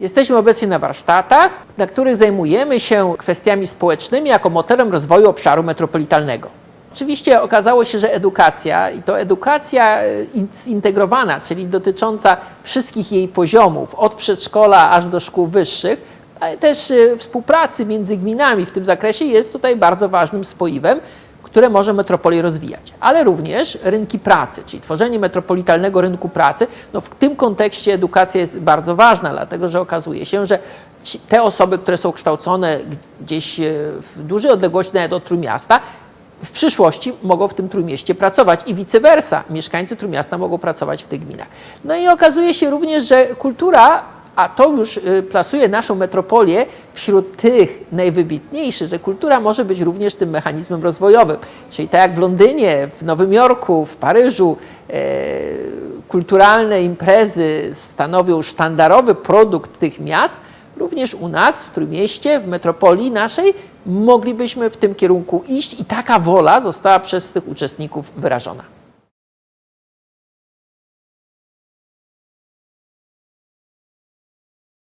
Jesteśmy obecnie na warsztatach, na których zajmujemy się kwestiami społecznymi jako motorem rozwoju obszaru metropolitalnego. Oczywiście okazało się, że edukacja i to edukacja e, in- zintegrowana, czyli dotycząca wszystkich jej poziomów, od przedszkola aż do szkół wyższych, ale też e, współpracy między gminami w tym zakresie jest tutaj bardzo ważnym spoiwem, które może metropolię rozwijać, ale również rynki pracy, czyli tworzenie metropolitalnego rynku pracy. No w tym kontekście edukacja jest bardzo ważna, dlatego że okazuje się, że te osoby, które są kształcone gdzieś e, w dużej odległości nawet od Trójmiasta, w przyszłości mogą w tym Trójmieście pracować i vice versa. Mieszkańcy Trójmiasta mogą pracować w tych gminach. No i okazuje się również, że kultura a to już y, plasuje naszą metropolię wśród tych najwybitniejszych, że kultura może być również tym mechanizmem rozwojowym. Czyli tak jak w Londynie, w Nowym Jorku, w Paryżu e, kulturalne imprezy stanowią sztandarowy produkt tych miast, również u nas w Trójmieście, w metropolii naszej moglibyśmy w tym kierunku iść i taka wola została przez tych uczestników wyrażona.